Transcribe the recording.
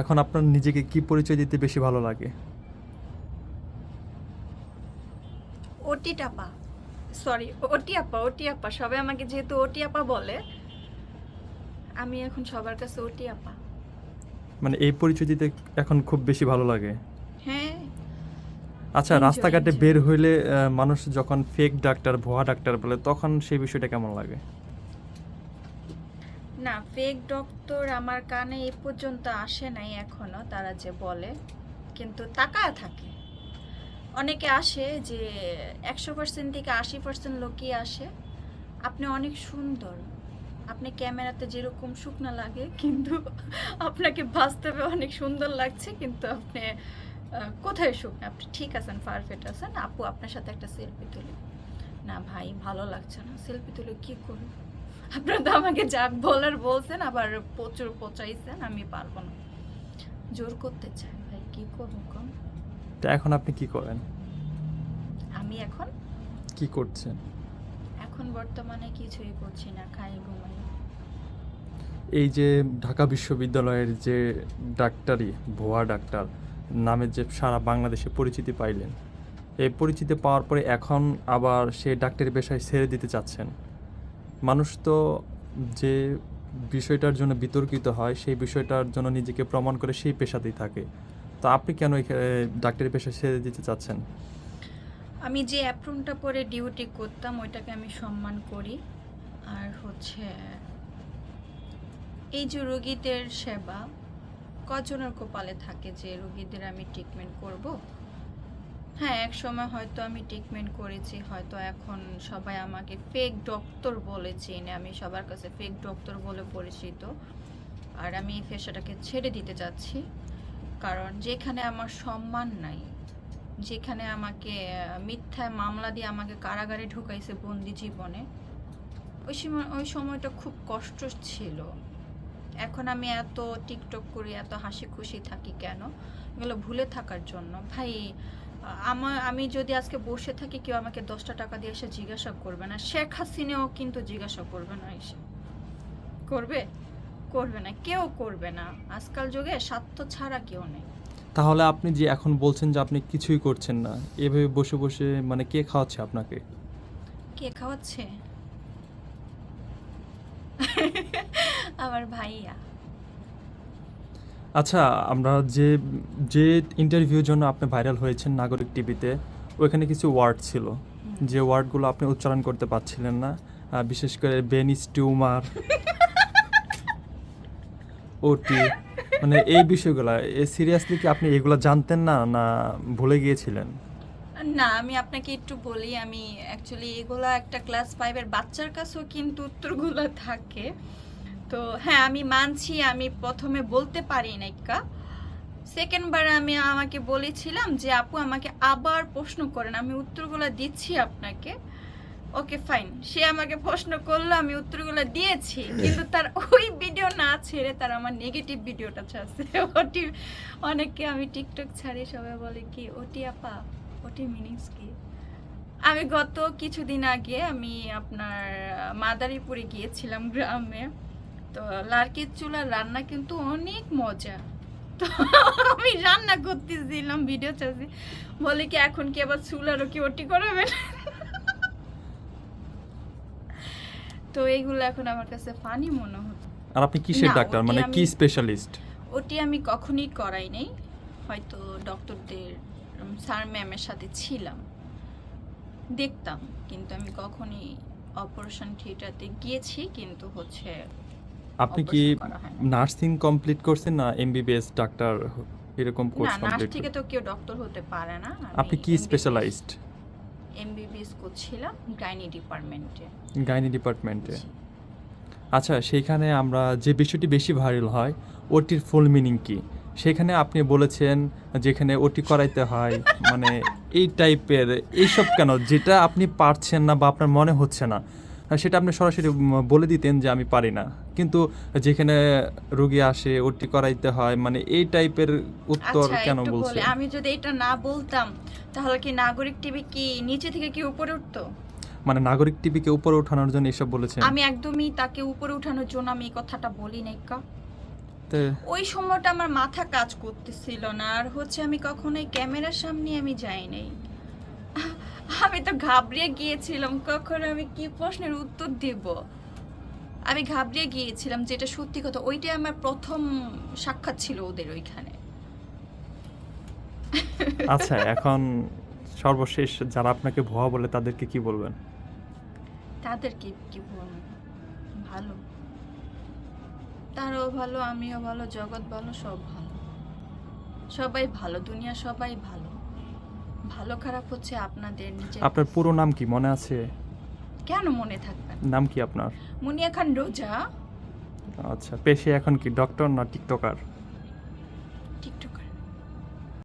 এখন আপনার নিজেকে কি পরিচয় দিতে বেশি ভালো লাগে? ওটি টাপা সরি ওটি আপা ওটি আপা সবাই আমাকে যেহেতু ওটি আপা বলে আমি এখন সবার কাছে ওটি আপা মানে এই পরিচয় দিতে এখন খুব বেশি ভালো লাগে? হ্যাঁ। আচ্ছা রাস্তাঘাটে বের হইলে মানুষ যখন ফেক ডাক্তার ভুয়া ডাক্তার বলে তখন সেই বিষয়টা কেমন লাগে? না ফেক ডক্টর আমার কানে এ পর্যন্ত আসে নাই এখনও, তারা যে বলে। কিন্তু তাকায় থাকে। অনেকে আসে যে একশো পার্সেন্ট থেকে আশি পার্সেন্ট লোকই আসে। আপনি অনেক সুন্দর। আপনি ক্যামেরাতে যেরকম শুকনা লাগে, কিন্তু আপনাকে বাস্তবে অনেক সুন্দর লাগছে, কিন্তু আপনি কোথায় শুকনা? আপনি ঠিক আছেন পারফেক্ট আছেন? আপু আপনার সাথে একটা সেলফি তুলি। না ভাই, ভালো লাগছে না। সেলফি তুলে কি করব? আপনারা তো আমাকে যা বলার বলছেন আবার প্রচুর পচাইছেন আমি পারব না। জোর করতে চাই ভাই কি করব কম তা এখন আপনি কি করেন? আমি এখন? কি করছেন? এখন বর্তমানে কিছুই করছি না খাই ঘুমাই। এই যে ঢাকা বিশ্ববিদ্যালয়ের যে ডাক্তারি ভুয়া ডাক্তার নামে যে সারা বাংলাদেশে পরিচিতি পাইলেন এই পরিচিতি পাওয়ার পরে এখন আবার সে ডাক্তারি পেশায় ছেড়ে দিতে চাচ্ছেন। মানুষ তো যে বিষয়টার জন্য বিতর্কিত হয়, সেই বিষয়টার জন্য নিজেকে প্রমাণ করে সেই পেশাতেই থাকে। তো আপনি কেন ডাক্তারি পেশা ছেড়ে দিতে চাচ্ছেন? আমি যে অ্যাপ্রনটা পরে ডিউটি করতাম, ওইটাকে আমি সম্মান করি। আর হচ্ছে, এই যে রোগীদের সেবা, কজনের কপালে থাকে যে রোগীদের আমি ট্রিটমেন্ট করব? এক সময় হয়তো আমি ট্রিটমেন্ট করেছি, হয়তো এখন সবাই আমাকে ফেক ডক্টর বলে চেনে, আমি সবার কাছে ফেক ডক্টর বলে পরিচিত। আর আমি এই পেশাটাকে ছেড়ে দিতে যাচ্ছি কারণ যেখানে আমার সম্মান নাই, যেখানে আমাকে মিথ্যায় মামলা দিয়ে আমাকে কারাগারে ঢুকাইছে বন্দি জীবনে, ওই সময়, ওই সময়টা খুব কষ্ট ছিল। এখন আমি এত টিকটক করি, এত হাসি খুশি থাকি কেন? এগুলো ভুলে থাকার জন্য। ভাই আমার আমি যদি আজকে বসে থাকি কেউ আমাকে দশটা টাকা দিয়ে এসে জিজ্ঞাসা করবে না। শেখ হাসিনাও কিন্তু জিজ্ঞাসা করবে না এসে। করবে? করবে না। কেউ করবে না। আজকাল যুগে স্বার্থ ছাড়া কেউ নেই। তাহলে আপনি যে এখন বলছেন যে আপনি কিছুই করছেন না এভাবে বসে বসে মানে কে খাওয়াচ্ছে আপনাকে? কে খাওয়াচ্ছে? আমার ভাইয়া। আচ্ছা আমরা যে যে ইন্টারভিউর জন্য আপনি ভাইরাল হয়েছেন নাগরিক টিভিতে ওইখানে কিছু ওয়ার্ড ছিল। যে ওয়ার্ডগুলো আপনি উচ্চারণ করতে পারছিলেন না। বিশেষ করে বেনিস টিউমার ওটি মানে এই বিষয়গুলো সিরিয়াসলি কি আপনি এগুলো জানতেন না না ভুলে গিয়েছিলেন? না আমি আপনাকে একটু বলি আমি অ্যাকচুয়ালি এগুলো একটা ক্লাস ফাইভের বাচ্চার কাছেও কিন্তু উত্তরগুলো থাকে। তো হ্যাঁ আমি মানছি, আমি প্রথমে বলতে পারি নাইকা সেকেন্ডবার আমি আমাকে বলেছিলাম যে, আপু, আমাকে আবার প্রশ্ন করেন, আমি উত্তরগুলো দিচ্ছি আপনাকে। ওকে, ফাইন। সে আমাকে প্রশ্ন করল, আমি উত্তরগুলো দিয়েছি, কিন্তু তার ওই ভিডিও না ছেড়ে তার আমার নেগেটিভ ভিডিওটা ছাড়ছে। ওটি অনেকে আমি টিকটক ছাড়ি, সবাই বলে, কি, ওটি আপা? ওটি মিনিংস কি? আমি গত কিছুদিন আগে আমি আপনার মাদারীপুরে গিয়েছিলাম গ্রামে। তো লার্কির চুলার রান্না কিন্তু অনেক মজা। তো আমি রান্না করতেছিলাম ভিডিও চাচ্ছি বলে কি এখন কি আবার চুলারও কি ওটি করাবেন তো এইগুলো এখন আমার কাছে ফানি মনে হতো আর আপনি কিসের ডাক্তার মানে কি স্পেশালিস্ট ওটি আমি কখনই করাই নাই। হয়তো ডক্টরদের স্যার ম্যামের সাথে ছিলাম। দেখতাম কিন্তু আমি কখনই অপারেশন থিয়েটারতে গিয়েছি কিন্তু হচ্ছে আপনি কি। নার্সিং কমপ্লিট করছেন না এমবিবিএস ডাক্তার এরকম কোর্স নার্স কমপ্লিট থেকে তো কেউ ডক্টর হতে পারে না। আপনি কি স্পেশালাইজড এমবিবিএস করছিলাম গাইনি ডিপার্টমেন্টে গাইনি ডিপার্টমেন্টে আচ্ছা সেইখানে আমরা যে বিষয়টি বেশি ভাইরাল হয় ওটির ফুল মিনিং কি? সেখানে আপনি বলেছেন যেখানে ওটি করাইতে হয় মানে এই টাইপের এইসব কেন? যেটা আপনি পারছেন না বা আপনার মনে হচ্ছে না। সেটা আপনি সরাসরি বলে দিতেন যে আমি পারি না। কিন্তু যেখানে রোগী আসে ওটি করাইতে হয় মানে এই টাইপের উত্তর আচ্ছা কেন বলছেন? আমি যদি এটা না বলতাম তাহলে কি নাগরিক টিভি কি নিচে থেকে কি উপরে উঠতো? মানে নাগরিক টিভিকে উপরে ওঠানোর জন্য এসব বলেছেন? আমি একদমই তাকে উপরে উঠানোর জন্য আমি এই কথাটা বলি নাই কা। তো ওই সময়টা আমার মাথা কাজ করতেছিল না আর হচ্ছে আমি কখনোই ক্যামেরার সামনে আমি যাই নাই। আমি তো ঘাবড়িয়ে গিয়েছিলাম কখন আমি কি প্রশ্নের উত্তর দেব? আমি ঘাবড়িয়ে গিয়েছিলাম যেটা সত্যি কথা ওইটাই আমার প্রথম সাক্ষাৎ ছিল ওদের ওইখানে। আচ্ছা এখন সর্বশেষ যারা আপনাকে ভুয়া বলে তাদেরকে কি বলবেন? তাদেরকে কি বলব? ভালো। তারাও ভালো আমিও ভালো জগৎ ভালো সব ভালো। সবাই ভালো দুনিয়া সবাই ভালো। ভালো খারাপ হচ্ছে আপনাদের নিজের আপনার পুরো নাম কি? মনে আছে? কেন মনে থাকবে না? নাম কি আপনার? মুনিয়া খান রোজা। আচ্ছা পেশে এখন কি? ডক্টর না টিকটকার?